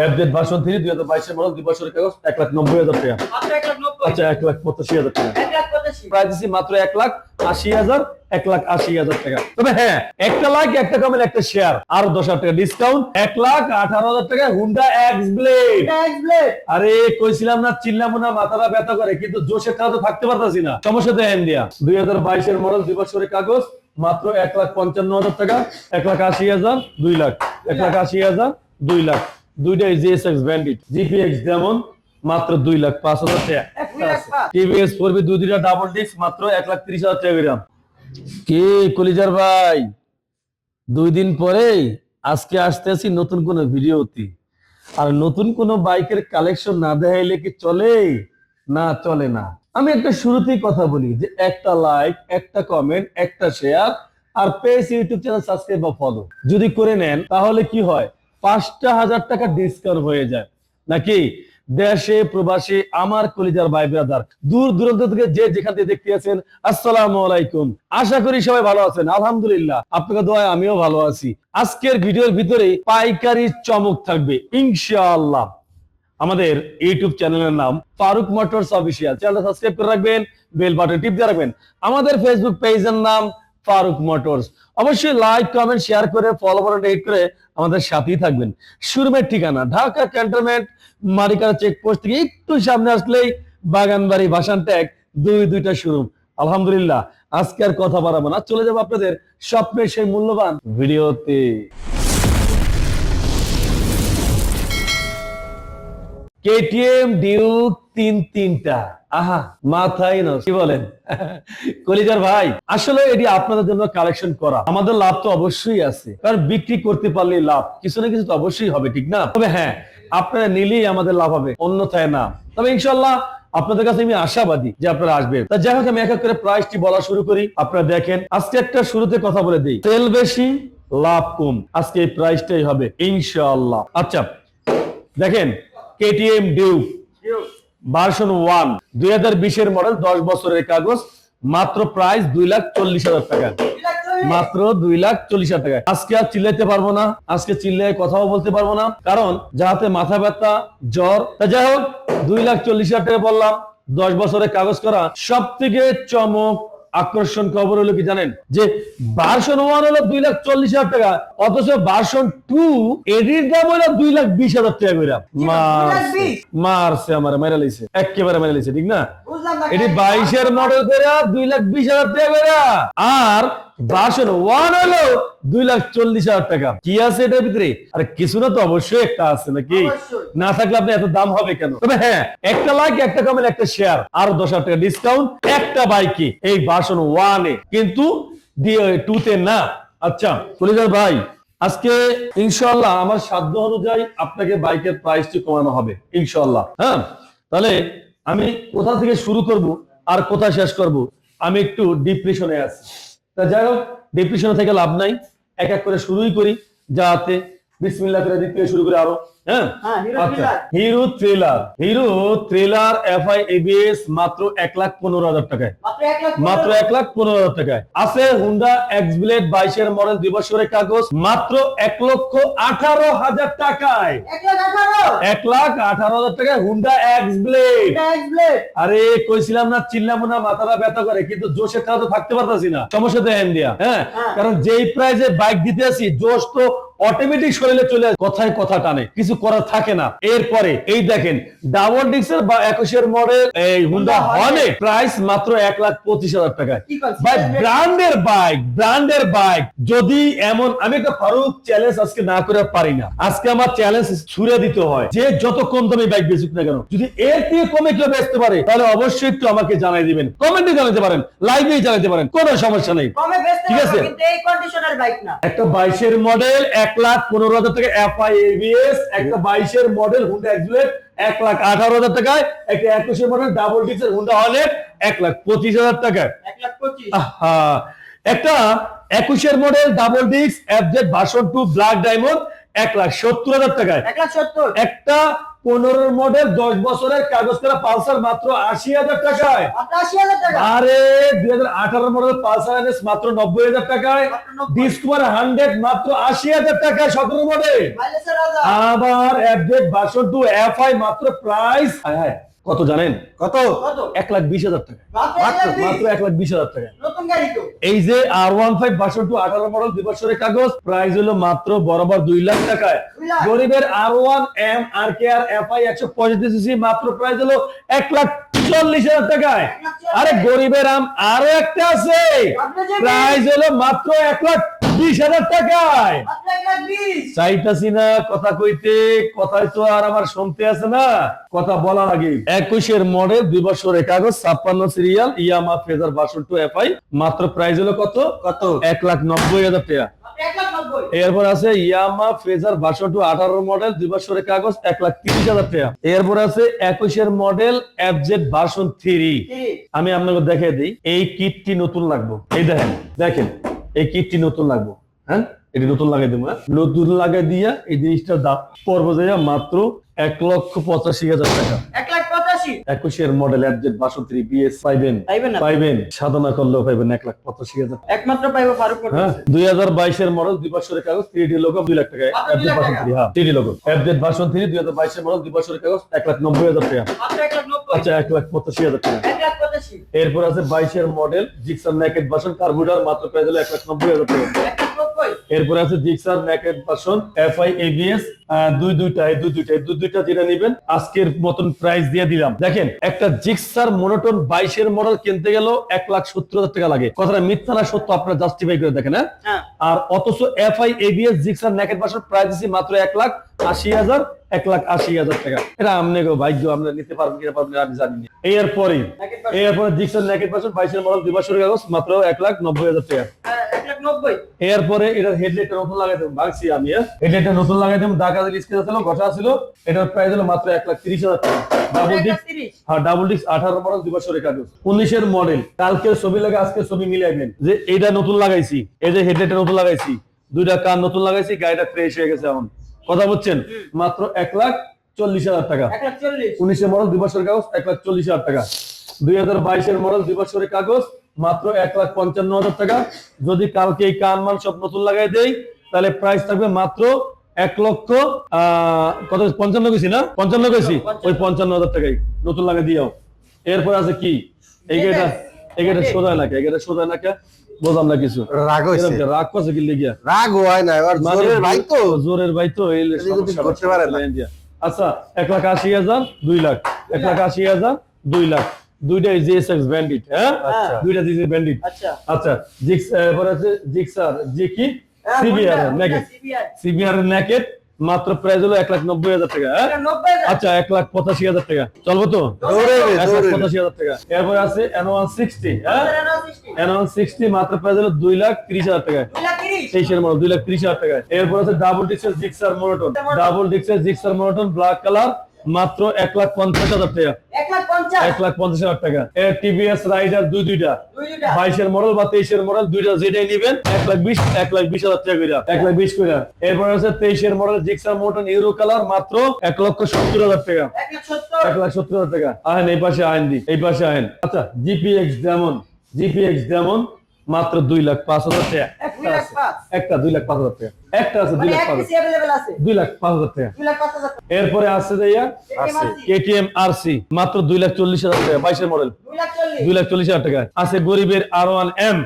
FZ version three দুই হাজার বাইশের মডেল দুই বছরের কাগজ এক লাখ নব্বই হাজার টাকা আচ্ছা এক লাখ পঁচাশি হাজার টাকা এক প্রাইস দিচ্ছি মাত্র এক লাখ আশি হাজার এক লাখ আশি হাজার টাকা তবে হ্যাঁ একটা লাখ একটা কমের একটা শেয়ার আরও দশ হাজার টাকা ডিসকাউন্ট এক লাখ আঠারো হাজার টাকা হুন্ডা এক্স ব্লেড আরে কইছিলাম না চিল্লামো না মাথাটা ব্যথা করে কিন্তু জোশের খেলা তো থাকতে পারতাছি না সমস্যা তো ইন্ডিয়া দুই হাজার বাইশের মডেল দুই বছরের কাগজ মাত্র এক লাখ পঞ্চান্ন হাজার টাকা এক লাখ আশি হাজার দুই লাখ এক লাখ আশি হাজার দুই লাখ দুইটাই জিএসএক্স ব্যান্ডিট জিপিএক্স যেমন মাত্র দুই লাখ পাঁচ হাজার টাকা। টিভিএস ফোর বি দুই দুইটা ডাবল ডিস্ক মাত্র এক লাখ তিরিশ হাজার টাকা গ্রাম কে কলিজার ভাই? দুই দিন পরে আজকে আসতেছি নতুন কোন ভিডিওতে। আর নতুন কোন বাইকের কালেকশন না দেখাইলে কি চলে? না চলে না। আমি একটা শুরুতেই কথা বলি যে একটা লাইক একটা কমেন্ট একটা শেয়ার আর পেজ ইউটিউব চ্যানেল সাবস্ক্রাইব বা ফলো যদি করে নেন তাহলে কি হয়? পাঁচটা হাজার টাকা ডিসকাউন্ট হয়ে যায়। নাকি? দেশে, প্রবাসী, আমার কলিজার ভাই ব্রাদার দূর দূরান্ত থেকে যে যেখান থেকে দেখতে আছেন, আসসালামু আলাইকুম। আশা করি সবাই ভালো আছেন, আলহামদুলিল্লাহ। আপনাকে দোয়ায় আমিও ভালো আছি। আজকের ভিডিওর ভিতরে পাইকারি চমক থাকবে, ইনশাআল্লাহ। আমাদের ইউটিউব চ্যানেলের নাম ফারুক মোটরস অফিসিয়াল। চ্যানেলটা সাবস্ক্রাইব করে রাখবেন, বেল বাটন টিপ দিয়ে রাখবেন। আমাদের ফেসবুক পেজের নাম ফারুক মোটরস। অবশ্যই লাইক কমেন্ট শেয়ার করে ফলো হিট করে আমাদের সাথেই থাকবেন। শোরুমের ঠিকানা, ঢাকা ক্যান্টনমেন্ট মারিকার চেকপোস্ট থেকে একটু সামনে আসলেই বাগানবাড়ি ভাসান ট্যাগ দুই, দুইটা শোরুম। আলহামদুলিল্লাহ, আজকে আর কথা বাড়াবো না। চলে যাব আপনাদের স্বপ্নের সেই মূল্যবান ভিডিওতে। কেটিএম ডিউক তিন, তিনটা। আহা, মাথায় নষ্ট কি বলেন? কলিজার ভাই, আসলে এটি আপনাদের জন্য কালেকশন করা। আমাদের লাভ তো অবশ্যই আছে, কারণ বিক্রি করতে পারলে লাভ। কিছু না কিছু তো অবশ্যই হবে, ঠিক না? তবে হ্যাঁ আপনারা নিলেই আমাদের লাভ হবে, অন্যথায় না। তবে ইনশাল্লাহ আপনাদের কাছে আমি আশাবাদী যে আপনারা আসবেন। তা যাই হোক, আমি এক এক করে প্রাইসটি বলা শুরু করি। আপনারা দেখেন, আজকে একটা শুরুতে কথা বলে দিই। তেল বেশি, লাভ কম। আজকে এই প্রাইসটাই হবে, ইনশাআল্লাহ। আচ্ছা দেখেন কেটিএম ডিউক ভার্সন ওয়ান, দুই হাজার বিশের মডেল, দশ বছরের কাগজ, মাত্র প্রাইস দুই লাখ চল্লিশ হাজার টাকা। মাত্র দুই লাখ চল্লিশ হাজার টাকা আজকে আর চিল্লাইতে পারব না, আজকে চিল্লাই কথাও বলতে পারব না, কারণ যাহাতে মাথা ব্যথা, জ্বর, তা যাই হোক, দুই লাখ চল্লিশ হাজার টাকা বললাম, দশ বছরের কাগজ করা সব থেকে চমক আকর্ষণ খবর হলো কি জানেন? যে ভার্সন ওয়ান হলো দুই লাখ চল্লিশ হাজার টাকা অথচ ভার্সন টু এডির দাম হলো দুই লাখ বিশ হাজার টাকা করে মারছে মারছে আমার মেরে লাইছে। একেবারে মেরে লাইছে ঠিক না? এটি বাইশের মডেল করে দুই লাখ বিশ হাজার টাকা করে। আর ভার্সন ওয়ান হলো দুই লাখ চল্লিশ হাজার টাকা। কি আছে এটার ভিতরে? আর কিছু না তো অবশ্যই একটা আছে নাকি? না থাকলে আপনি এত দাম হবে কেন? তবে হ্যাঁ একটা লাইক একটা কমেন্ট একটা শেয়ার আর দশ হাজার টাকা ডিসকাউন্ট একটা বাইকে এই ভার্সন ওয়ানে কিন্তু টু তে না। আচ্ছা কলিজার ভাই আজকে ইনশাল্লাহ আমার সাধ্য অনুযায়ী আপনাকে বাইকের প্রাইসটি কমানো হবে ইনশাল্লাহ হ্যাঁ তাহলে আমি কোথা থেকে শুরু করব আর কোথায় শেষ করব? আমি একটু ডিপ্রেশনে আছি। তা যাই হোক ডিপ্রেশনে থেকে লাভ নাই। এক এক করে শুরুই করি, যাতে বিসমিল্লাহ করে দিতে শুরু করে আরও। হ্যাঁ? হ্যাঁ, হিরো আচ্ছা thriller. Hero thriller hero thriller FI ABS মাত্র এক লাখ পনেরো হাজার টাকায়। মাত্র এক লাখ পনেরো। হাজার টাকায়। আছে হুন্ডা এক্স ব্লেড বাইশের মডেল দুই বছরের কাগজ মাত্র এক লক্ষ আঠারো হাজার টাকায়। এক লাখ আঠারো। হাজার টাকায় হুন্ডা এক্স ব্লেড আরে কইছিলাম না চিল্লামো না মাথাটা ব্যথা করে কিন্তু জোশের খেলা তো থাকতে পারতাছি না। সমস্যা তো ইন্ডিয়া হ্যাঁ? হ্যাঁ। কারণ যেই প্রাইজে বাইক দিতে আসি জোশ তো অটোমেটিক শরীরে চলে আসে কথায় কথা টানে কিছু করার থাকে না। এরপরে এই দেখেন ডাবল ডিক্সের বা একুশের মডেল এই হুন্ডা হনে প্রাইস মাত্র এক লাখ পঁচিশ হাজার টাকায়? ভাই ব্র্যান্ডের বাইক ব্র্যান্ডের বাইক যদি এমন আমি একটা ফারুক চ্যালেঞ্জ আজকে না করে পারি না। আজকে আমার চ্যালেঞ্জ ছুড়ে দিতে হয়। যে যত কম দামে বাইক বেচুক না কেন যদি এর থেকে কমে কেউ বেচতে পারে তাহলে অবশ্যই একটু আমাকে জানাই দিবেন। কমেন্টে জানাতে পারেন লাইভে জানাতে পারেন কোনো সমস্যা নেই। ঠিক আছে। একটা বাইশের মডেল এক লাখ পনেরো হাজার টাকা এফআই এবিএস একটা বাইশের মডেল হুন্ডা এক্সুলেট এক লাখ আঠারো হাজার টাকায় একটা একুশের মডেল ডাবল ডিসের হুন্ডা হলেট এক লাখ পঁচিশ হাজার টাকা এক লাখ পঁচিশ। আহা, একটা একুশের model double disc FZ version two black diamond এক লাখ সত্তর হাজার টাকায়। এক লাখ সত্তর। একটা পনেরো মডেল দশ বছরের কাগজ করা পালসার মাত্র আশি হাজার টাকায়। আরে দুই হাজার আঠারো মডেল পালসার এনএস মাত্র নব্বই হাজার টাকায়। ডিসকভার হান্ড্রেড মাত্র আশি হাজার টাকায় সতেরো মডেল আবার অ্যাপডেট এফ আই মাত্র প্রাইস কত জানেন? কত? কত? এক লাখ বিশ হাজার টাকা। মাত্র এক লাখ বিশ। হাজার টাকা। নতুন গাড়ি তো। এই যে R one five version two আঠারো মডেল দুই বছরের কাগজ প্রাইস হলো মাত্র বরাবর দুই লাখ টাকায়। গরিবের R one M R K R F I একশো পঁয়ষট্টি সিসি মাত্র প্রাইস হলো এক লাখ চল্লিশ হাজার টাকায়। আরে গরিবের আম আরও একটা আছে। প্রাইস হলো মাত্র এক লাখ বিশ হাজার টাকায়। চাইতাছি না কথা কইতে কথায় তো আর আমার শুনতে আছে না। কথা বলা লাগে একুশের মডেল দুই বছরের কাগজ ছাপ্পান্ন serial Yamaha Fazer two FI মাত্র প্রাইস হলো কত? কত? এক লাখ নব্বই হাজার টাকা। এরপর আছে ইয়ামা ফেজার ভার্সন টু আঠারো মডেল দুই বছরের কাগজ এক লাখ তিরিশ হাজার টাকা। এরপর আছে একুশের মডেল এফজেড ভার্সন থ্রি আমি আপনাকে দেখে দিই এই কিটটি নতুন লাগবো। এই দেখেন দেখেন। এই কিটটি নতুন লাগবো হ্যাঁ? এটি নতুন লাগাই দেবো হ্যাঁ? নতুন লাগাই দিয়া এই জিনিসটার দাম পড়ব যাইয়া মাত্র এক লক্ষ পঁচাশি হাজার টাকা। এক লাখ পঁচাশি। একুশের মডেল অ্যাডজেট বাষট্টি বিএস পাইবেন? পাইবেন সাধনা করলেও পাইবেন এক লাখ পঁচাশি হাজার। একমাত্র পাইবো ফারুক হ্যাঁ? দুই হাজার বাইশের মডেল দুই বছরের কাগজ থ্রি ডি লোক দুই লাখ টাকা। টাকা। থ্রি হ্যাঁ থ্রি ডি লোক ভার্সন থ্রি দুই হাজার বাইশের মডেল দুই বছরের কাগজ এক লাখ নব্বই হাজার টাকা। আচ্ছা এক লাখ পঁচাশি হাজার টাকা। এরপর আছে বাইশের model Gixxer naked version carburettor মাত্র প্রাইস হলো এক লাখ নব্বই হাজার টাকা। এরপর আছে Gixxer naked version FI ABS দুই দুইটা দুই দুইটা দুই দুইটা যেটা নিবেন আজকের মতন প্রাইস দিয়ে দিলাম। দেখেন একটা জিক্সার মনোটন বাইশের মডেল কিনতে গেলেও এক লাখ সত্তর হাজার টাকা লাগে। কথাটা মিথ্যা না সত্য আপনারা জাস্টিফাই করে দেখেন হ্যাঁ? হ্যাঁ। আর অথচ FI ABS Gixxer naked version price দিচ্ছি মাত্র এক লাখ আশি হাজার। এক লাখ আশি হাজার টাকা। এটা আপনি ভাগ্য আপনারা নিতে পারবেন কিনা পারবেন না আমি জানি না। এরপরে। এরপরে নেকেট ভার্সন বাইশের মডেল দুই বছরের কাগজ মাত্র এক লাখ নব্বই হাজার টাকা। এক লাখ নব্বই? এরপরে এটার হেডলাইটটা নতুন লাগাই দেবো ভাঙছি আমি হেডলাইটটা নতুন লাগাই দেবো ঢাকা স্ক্রিন ছিল ঘষা ছিল এটার প্রাইস হলো মাত্র এক লাখ তিরিশ হাজার টাকা। ডাবল ডিস্ক হ্যাঁ ডাবল ডিস্ক আঠারো মডেল দুই বছরের কাগজ। উনিশের মডেল কালকের ছবি লাগে আজকে ছবি মিলাইবেন যে এইটা নতুন লাগাইছি এই যে হেডলাইটটা নতুন লাগাইছি দুইটা কান নতুন লাগাইছি গাড়িটা ফ্রেশ হয়ে গেছে এখন। কথা বলছেন? মাত্র এক লাখ চল্লিশ হাজার টাকা। লাখ মডেল দুই বছরের কাগজ এক লাখ চল্লিশ হাজার টাকা। দুই হাজার বাইশের মডেল দুই বছরের কাগজ মাত্র এক লাখ পঞ্চান্ন হাজার টাকা। যদি কালকে এই কান মান সব নতুন লাগাই দেই তাহলে প্রাইস থাকবে মাত্র এক লক্ষ আহ, কত পঞ্চান্ন গেছি না? পঞ্চান্ন গেছি ওই পঞ্চান্ন হাজার টাকাই। নতুন লাগাই দিও এরপর আছে কি? এই গাড়িটা এই গাড়িটা সোজা নাকি এই গাড়িটা সোজা নাকি বোঝাম না কিছু। রাগ হয়েছে। রাগ করছে কি লেগিয়া? রাগ হয় না এবার মানে জোরের ভাই তো। জোরের ভাই তো এই করতে পারে না। আচ্ছা এক লাখ আশি হাজার দুই লাখ। এক লাখ আশি হাজার দুই লাখ। দুইটা জিএসএক্স ব্যান্ডিট হ্যাঁ? আচ্ছা। দুইটা জিএস ব্যান্ডিট আচ্ছা। আচ্ছা জিক্স এরপর আছে জিক্সার জি কি হ্যাঁ, সিবিআর নেকেট সিবিআর নেকেট মাত্র প্রাইস হলো এক লাখ নব্বই হাজার টাকা হ্যাঁ। আচ্ছা এক লাখ পঁচাশি হাজার টাকা। চলবো তো। পঁচাশি হাজার টাকা। এরপর আছে এনওয়ান সিক্সটি হ্যাঁ? আমাদের Renault 60 এন ওয়ান সিক্সটি মাত্র প্রাইস হলো দুই লাখ তিরিশ হাজার টাকা তেইশের মডেল দুই লাখ ত্রিশ হাজার টাকা এরপর আছে ডাবল ডিক্সের জিক্সার মোনোটন ডাবল ডিক্সের জিক্সার মোনোটন ব্ল্যাক কালার মাত্র এক লাখ পঞ্চাশ হাজার টাকা। এক লাখ পঞ্চাশ। হাজার টাকা। টিভিএস রাইডার দুই দুইটা। বাইশের মডেল বা তেইশের মডেল দুইটা যেটাই নিবেন এক লাখ বিশ এক লাখ বিশ হাজার টাকা করে এক লাখ বিশ করে এরপর আছে তেইশের model Gixxer monotone euro colour মাত্র এক লক্ষ সত্তর হাজার টাকা। এক লাখ সত্তর। এক লাখ সত্তর হাজার টাকা। আহেন এই পাশে আহেন দি এই পাশে আহেন। আচ্ছা জিপিএক্স যেমন জিপিএক্স যেমন মাত্র দুই লাখ পাঁচ হাজার টাকা একটা আছে একটা দুই লাখ পাঁচ হাজার টাকা একটা আছে দুই মানে লাখ পাঁচ। দুই লাখ পাঁচ হাজার টাকা। এরপরে আছে যাইয়া। কেটিএম আরসি মাত্র দুই লাখ চল্লিশ হাজার টাকা বাইশের মডেল দুই লাখ চল্লিশ। হাজার টাকা আছে গরিবের আর ওয়ান এম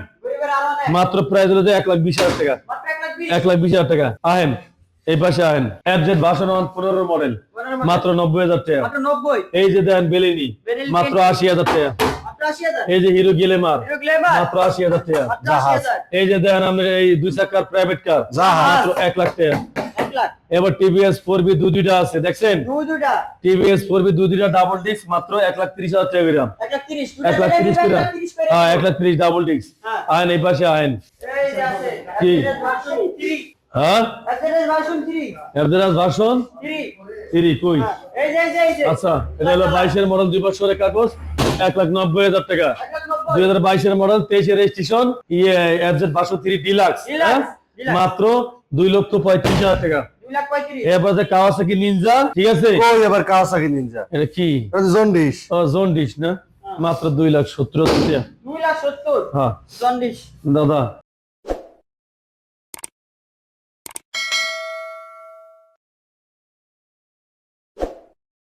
আরও। মাত্র প্রাইস হলো এক লাখ বিশ হাজার টাকা এক লাখ বিশ। হাজার টাকা আহেন এই পাশে আহেন এফজেড ভাষণ পনেরো মডেল পনেরো মডেল। মাত্র নব্বই হাজার টাকা নব্বই। এই যে দেন বেলিনি মাত্র আশি হাজার টাকা। এই যে হিরো গিলেমার। মাত্র আশি হাজার টাকা মাত্র এই যে আমাদের এই দুই চাকার প্রাইভেট কার জাহাজ। এক লাখ টাকা। এবার টিভিএস ফোর বি দু দুইটা আছে দেখছেন? টিভিএস ফোর বি দু দুইটা ডাবল ডিস্ক মাত্র এক লাখ ত্রিশ হাজার টাকা গ্রাম এক লাখ তিরিশ। এক লাখ তিরিশ। হ্যাঁ এক লাখ ডাবল ডিস্ক হ্যাঁ। আহেন এই পাশে আহেন এই যে আছে। কি? হ্যাঁ? তিরি কই? হ্যাঁ। এই যে, এই যে, এই যে। আচ্ছা এটা হলো বাইশের মডেল দুই বছরের কাগজ। এক লাখ নব্বই হাজার টাকা। দুই হাজার বাইশের মডেল তেইশের রেজিস্ট্রেশন ইয়ে এফজেড থ্রি ডিলাক্স deluxe। মাত্র দুই লক্ষ পঁয়ত্রিশ হাজার টাকা। কাওয়াসাকি নিনজা ঠিক আছে? ওই এবার কাওয়াসাকি নিনজা এটা কি? জন্ডিস ও না? মাত্র দুই লাখ সত্তর হাজার টাকা। দুই লাখ সত্তর? হ্যাঁ। দাদা